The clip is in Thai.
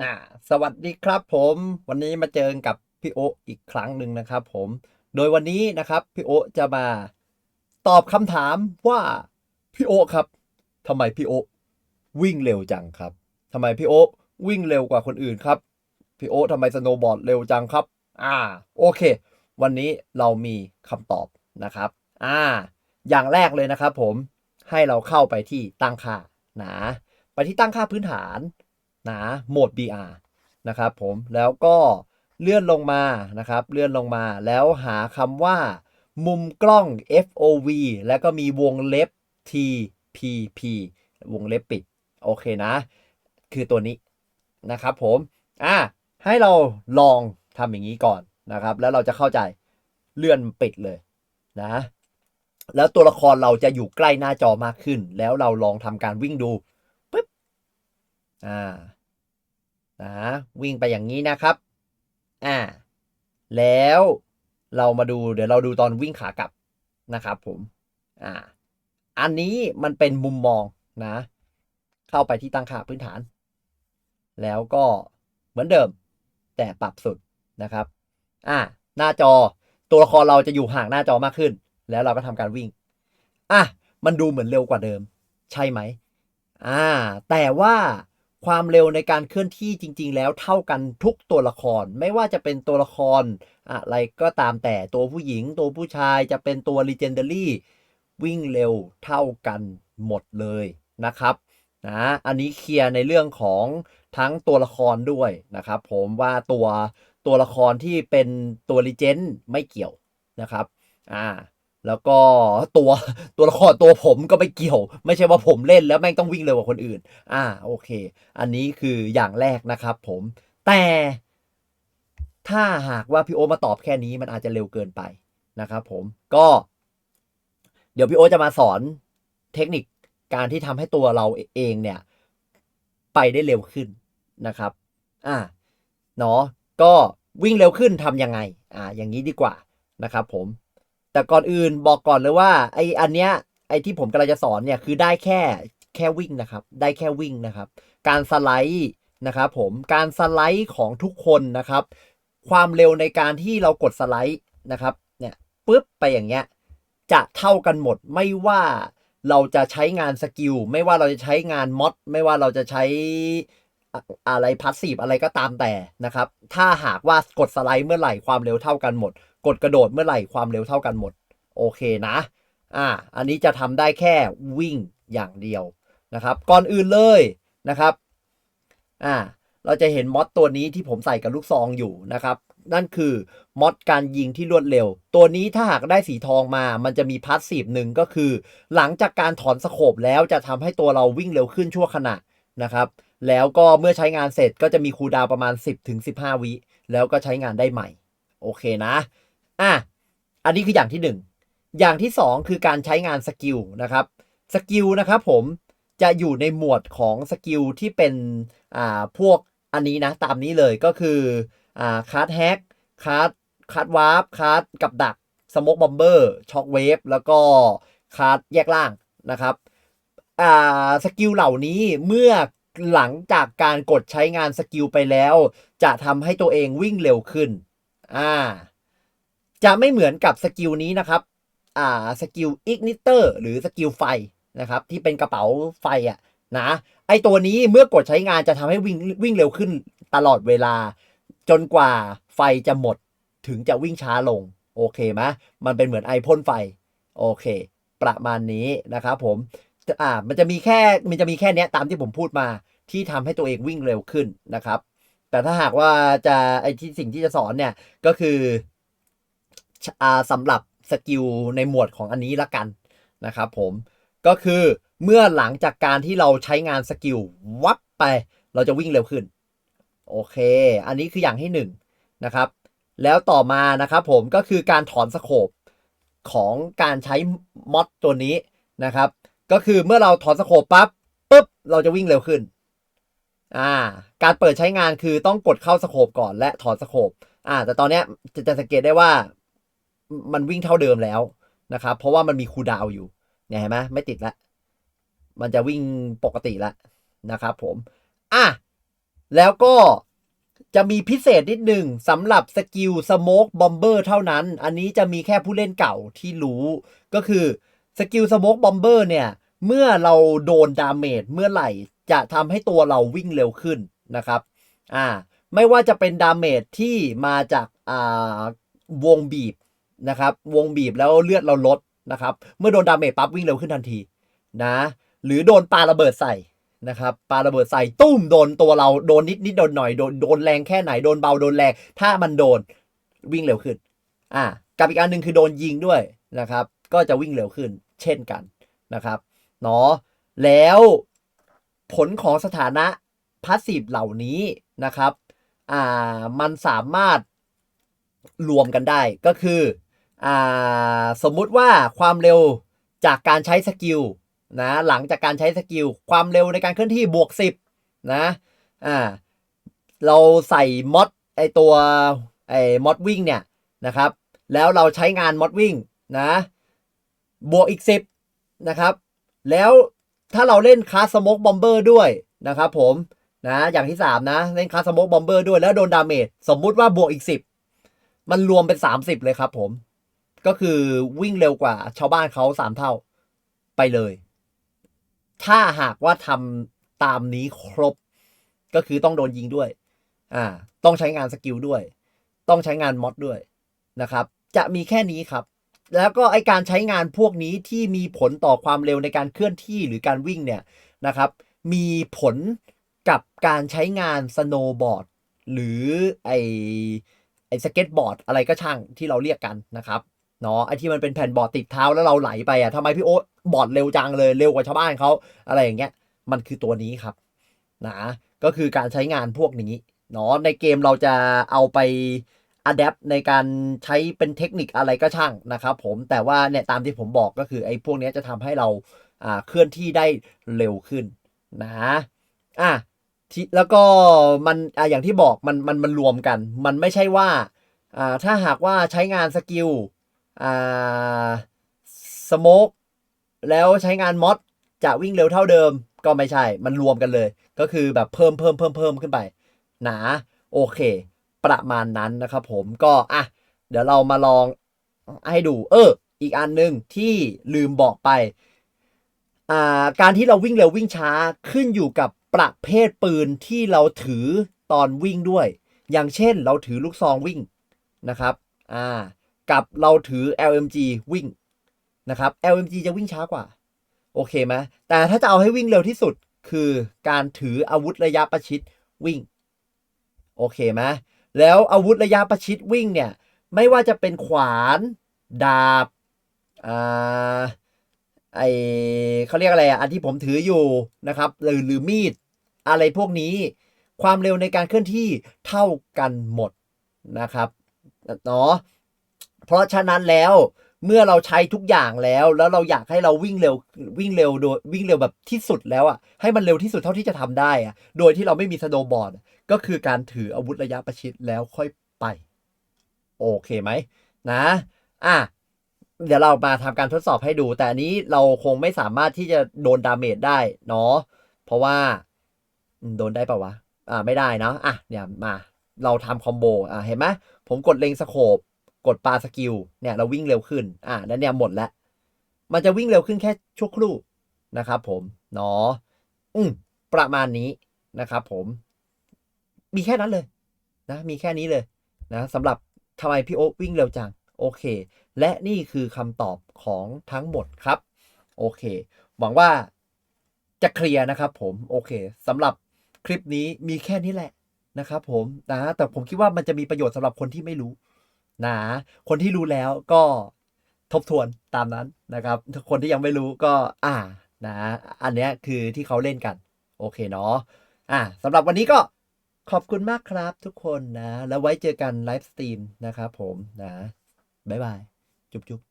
อ่าสวัสดีครับผมวันนี้มาเจอกับพี่โออีกครั้งหนึ่งนะครับผมโดยวันนี้นะครับพี่โอจะมาตอบคำถามว่าพี่โอครับทำไมพี่โอวิ่งเร็วจังครับทำไมพี่โอวิ่งเร็วกว่าคนอื่นครับพี่โอทำไมสโนว์บอร์ดเร็วจังครับ อ่าโอเค วันนี้เรามีคำตอบนะครับอ่าอย่างแรกเลยนะครับผมให้เราเข้าไปที่ตั้งค่านะไปที่ตั้งค่าพื้นฐาน นะโหมด BR นะครับผมแล้วก็เลื่อนลงมานะครับเลื่อนลงมาแล้วหาคำว่า มุมกล้อง FOV แล้วก็มีวงเล็บ TPP วงเล็บปิด โอเคนะ คือตัวนี้นะครับผมอะให้เราลองทำอย่างนี้ก่อนนะครับ แล้วเราจะเข้าใจเลื่อนปิดเลยนะ แล้วตัวละครเราจะอยู่ใกล้หน้าจอมากขึ้น แล้วเราลองทำการวิ่งดู อ่านะวิ่งไปอย่างนี้นะครับ อ่า แล้วเรามาดูเดี๋ยวเราดูตอนวิ่งขากลับนะครับผม อ่า อันนี้มันเป็นมุมมองนะ เข้าไปที่ตั้งค่าพื้นฐาน แล้วก็เหมือนเดิม แต่ปรับสุดนะครับ อ่า หน้าจอตัวละครเราจะอยู่ห่างหน้าจอมากขึ้น แล้วเราก็ทำการวิ่ง อะ มันดูเหมือนเร็วกว่าเดิม ใช่ไหม อ่า แต่ว่า ความเร็วในการเคลื่อนที่จริง ๆ แล้วเท่ากันทุกตัวละคร ไม่ว่าจะเป็นตัวละครอะไรก็ตามแต่ตัวผู้หญิง ตัวผู้ชายจะเป็นตัว Legendary วิ่งเร็วเท่ากันหมดเลยนะครับนะอันนี้เคลียร์ในเรื่องของทั้งตัวละครด้วยนะครับผมว่าตัวตัวละครที่เป็นตัว Legend ไม่เกี่ยวนะครับอ่า แล้วก็ตัวตัวละครตัวผมก็ไม่เกี่ยว ไม่ใช่ว่าผมเล่นแล้วแม่งต้องวิ่งเร็วกว่าคนอื่น อ่าโอเค อันนี้คืออย่างแรกนะครับผมแต่ถ้าหากว่าพี่โอมาตอบแค่นี้มันอาจจะเร็วเกินไปนะครับผมก็ เดี๋ยวพี่โอจะมาสอนเทคนิคการที่ทำให้ตัวเราเองเนี่ย ไปได้เร็วขึ้นนะครับ อ่าเนาะก็วิ่งเร็วขึ้นทำยังไง อ่า อย่างนี้ดีกว่านะครับผม แต่ก่อนอื่นบอกก่อนเลยว่าไออันเนี้ยไอที่ผมกำลังจะสอนเนี่ยคือได้แค่แค่วิ่งนะครับ ได้แค่วิ่งนะครับ การสไลด์นะครับผมการสไลด์ของทุกคนนะครับ ความเร็วในการที่เรากดสไลด์นะครับเนี่ยปุ๊บไปอย่างเงี้ยจะเท่ากันหมดไม่ว่าเราจะใช้งานสกิลไม่ว่าเราจะใช้งานมอดไม่ว่าเราจะใช้อะไรพัสซีฟอะไรก็ตามแต่นะครับ ถ้าหากว่ากดสไลด์เมื่อไหร่ความเร็วเท่ากันหมด กดกระโดดเมื่อไหร่ความเร็วเท่ากันหมด โอเคนะอ่าอันนี้จะทำได้แค่วิ่งอย่างเดียวนะครับ ก่อนอื่นเลยนะครับอ่าเราจะเห็นมอดตัวนี้ที่ผมใส่กับลูกซองอยู่นะครับ นั่นคือมอดการยิงที่รวดเร็ว ตัวนี้ถ้าหากได้สีทองมา มันจะมีพาสซีฟหนึ่งก็คือ หลังจากการถอนสโคบแล้วจะทำให้ตัวเราวิ่งเร็วขึ้นชั่วขณะนะครับ แล้วก็เมื่อใช้งานเสร็จก็จะมีคูลดาวประมาณ 10-15 วิแล้วก็ใช้งานได้ใหม่ โอเคนะ อะอันนี้คืออย่างที่หนึ่งอย่างที่สองคือการใช้งานสกิลนะครับสกิลนะครับผมจะอยู่ในหมวดของสกิลที่เป็นอ่าพวกอันนี้นะตามนี้เลยก็คืออ่าคาร์ดแฮกคาร์ดคาร์ดวาร์ปคาร์ดกับดักสโมกบอมเบอร์ช็อคเวฟแล้วก็คาร์ดแยกล่างนะครับอ่าสกิลเหล่านี้เมื่อหลังจากการกดใช้งานสกิลไปแล้ว จะทำให้ตัวเองวิ่งเร็วขึ้นอ่า จะไม่เหมือนกับสกิลนี้นะครับอ่าสกิลอิกนิเตอร์หรือสกิลไฟนะครับที่เป็นกระเป๋าไฟอะนะไอตัวนี้เมื่อกดใช้งานจะทำให้วิ่งวิ่งเร็วขึ้นตลอดเวลา จนกว่าไฟจะหมดถึงจะวิ่งช้าลง โอเคไหมมันเป็นเหมือนไอพ่นไฟ โอเค ประมาณนี้นะครับผมอ่ามันจะมีแค่มันจะมีแค่เนี้ยตามที่ผมพูดมาที่ทำให้ตัวเองวิ่งเร็วขึ้นนะครับ แต่ถ้าหากว่าจะไอที่สิ่งที่จะสอนเนี่ยก็คือ สำหรับสกิลในหมวดของอันนี้ละกันนะครับผมก็คือเมื่อหลังจากการที่เราใช้งานสกิลวับไป เราจะวิ่งเร็วขึ้น โอเค อันนี้คืออย่างที่หนึ่งนะครับ แล้วต่อมานะครับผมก็คือการถอนสโคปของการใช้มอดตัวนี้นะครับ ก็คือเมื่อเราถอนสโคปปั๊บปุ๊บเราจะวิ่งเร็วขึ้นอ่าการเปิดใช้งานคือต้องกดเข้าสโคปก่อนและถอนสโคปอ่าแต่ตอนนี้จะจะสังเกตได้ว่า มันวิ่งเท่าเดิมแล้วนะครับ เพราะว่ามันมีคูดาวอยู่เนี่ยเห็นไหมไม่ติดละมันจะวิ่งปกติแล้วนะครับผม อะ แล้วก็จะมีพิเศษนิดหนึ่งสำหรับสกิลสโมกบอมเบอร์เท่านั้น อันนี้จะมีแค่ผู้เล่นเก่าที่รู้ก็คือสกิลสโมกบอมเบอร์เนี่ย เมื่อเราโดนดาเมจเมื่อไหร่จะทำให้ตัวเราวิ่งเร็วขึ้นนะครับอ่าไม่ว่าจะเป็นดาเมจที่มาจากอ่าวงบีบ นะครับ วงบีบแล้วเลือดเราลดนะครับ เมื่อโดนดาเมจปั๊บวิ่งเร็วขึ้นทันทีนะ หรือโดนปาระเบิดใส่นะครับปาระเบิดใส่ตุ้มโดนตัวเราโดนนิดนิดโดนหน่อยโดนโดนแรงแค่ไหนโดนเบาโดนแรงถ้ามันโดนวิ่งเร็วขึ้น อ่ากับอีกอันหนึ่งคือโดนยิงด้วยนะครับ ก็จะวิ่งเร็วขึ้น เช่นกันนะครับเนาะแล้วผลของสถานะพาสซีฟเหล่านี้นะครับ อ่า มันสามารถรวมกันได้ก็คือ สมมุติว่าความเร็วจากการใช้สกิลนะหลังจากการใช้สกิลความเร็วในการเคลื่อนที่บวก 10นะอ่าเราใส่มอดไอตัวไอมอดวิ่งเนี่ยนะครับแล้วเราใช้งานมอดวิ่งนะบวกอีก 10นะครับแล้วถ้าเราเล่นคาสโมกบอมเบอร์ด้วยนะครับผมนะอย่างที่ 3 นะ เล่นคาสโมกบอมเบอร์ด้วยแล้วโดนดาเมจสมมุติว่าบวกอีก 10 มันรวมเป็น 30 เลยครับผม ก็คือวิ่งเร็วกว่าชาวบ้านเขา3เท่าไปเลย ถ้าหากว่าทำตามนี้ครบ ก็คือต้องโดนยิงด้วย อ่า ต้องใช้งานสกิลด้วย ต้องใช้งานมอดด้วยนะครับ จะมีแค่นี้ครับ แล้วก็ไอการใช้งานพวกนี้ที่มีผลต่อความเร็วในการเคลื่อนที่หรือการวิ่งเนี่ยนะครับ มีผลกับการใช้งานสโนบอร์ดหรือไอไอสเก็ตบอร์ดอะไรก็ช่างที่เราเรียกกันนะครับ เนาะไอที่มันเป็นแผ่นบอร์ดติดเท้าแล้วเราไหลไปอะทำไมพี่โอ๊ตบอร์ดเร็วจังเลยเร็วกว่าชาวบ้านเขาอะไรอย่างเงี้ยมันคือตัวนี้ครับนะก็คือการใช้งานพวกนี้เนาะในเกมเราจะเอาไปอัดแอปในการใช้เป็นเทคนิคอะไรก็ช่างนะครับผมแต่ว่าเนี่ยตามที่ผมบอกก็คือไอ้พวกนี้จะทำให้เราอ่าเคลื่อนที่ได้เร็วขึ้นนะอะทีแล้วก็มันอะอย่างที่บอกมันมันมันรวมกัน มันไม่ใช่ว่าอ่าถ้าหากว่าใช้งานสกิล อ่าสโมกแล้วใช้งานมอดจะวิ่งเร็วเท่าเดิม ก็ไม่ใช่ มันรวมกันเลย ก็คือแบบเพิ่มเพิ่มเพิ่มเพิ่มขึ้นไป หนาโอเค ประมาณนั้นนะครับผมก็อะเดี๋ยวเรามาลองให้ดู เออ อีกอันหนึ่งที่ลืมบอกไปอ่าการที่เราวิ่งเร็ววิ่งช้าขึ้นอยู่กับประเภทปืนที่เราถือตอนวิ่งด้วย อย่างเช่นเราถือลูกซองวิ่งนะครับ อ่า กับเราถือ LMG วิ่งนะครับ LMG จะวิ่งช้ากว่า โอเคไหมแต่ถ้าจะเอาให้วิ่งเร็วที่สุดคือการถืออาวุธระยะประชิดวิ่ง โอเคไหมแล้วอาวุธระยะประชิดวิ่งเนี่ย ไม่ว่าจะเป็นขวาน ดาบอ่าไอเขาเรียกอะไรอะอันที่ผมถืออยู่นะครับหรือหรือมีดอะไรพวกนี้ ความเร็วในการเคลื่อนที่เท่ากันหมดนะครับเนาะ เพราะฉะนั้นแล้วเมื่อเราใช้ทุกอย่างแล้ว แล้วเราอยากให้เราวิ่งเร็ววิ่งเร็วโดยวิ่งเร็วแบบที่สุดแล้วอะให้มันเร็วที่สุดเท่าที่จะทำได้อะโดยที่เราไม่มีสโนว์บอร์ดก็คือการถืออาวุธระยะประชิดแล้วค่อยไป โอเคไหมนะอะเดี๋ยวเรามาทำการทดสอบให้ดู แต่อันนี้เราคงไม่สามารถที่จะโดนดาเมจได้เนาะเพราะว่าโดนได้ปะวะอ่าไม่ได้เนาะอะเนี่ยมาเราทำคอมโบอะเห็นไหมผมกดเล็งสโคป กดปลาสกิลเนี่ยเราวิ่งเร็วขึ้น อะแล้วเนี่ยหมดแล้วมันจะวิ่งเร็วขึ้นแค่ชั่วครู่นะครับผมเนาะอืมประมาณนี้นะครับผม มีแค่นั้นเลยนะมีแค่นี้เลยนะสำหรับทำไมพี่โอ๊วิ่งเร็วจัง โอเค และนี่คือคำตอบของทั้งหมดครับ โอเค หวังว่าจะเคลียร์นะครับผม โอเคสำหรับคลิปนี้มีแค่นี้แหละนะครับผมนะแต่ผมคิดว่ามันจะมีประโยชน์สำหรับคนที่ไม่รู้ นะ คนที่รู้แล้วก็ทบทวนตามนั้นนะครับ คนที่ยังไม่รู้ก็อ่านะ อันเนี้ยคือที่เขาเล่นกัน โอเคเนาะอะสำหรับวันนี้ก็ขอบคุณมากครับทุกคนนะ แล้วไว้เจอกันไลฟ์สตรีมนะครับผมนะ บ๊ายบาย จุ๊บจุ๊บ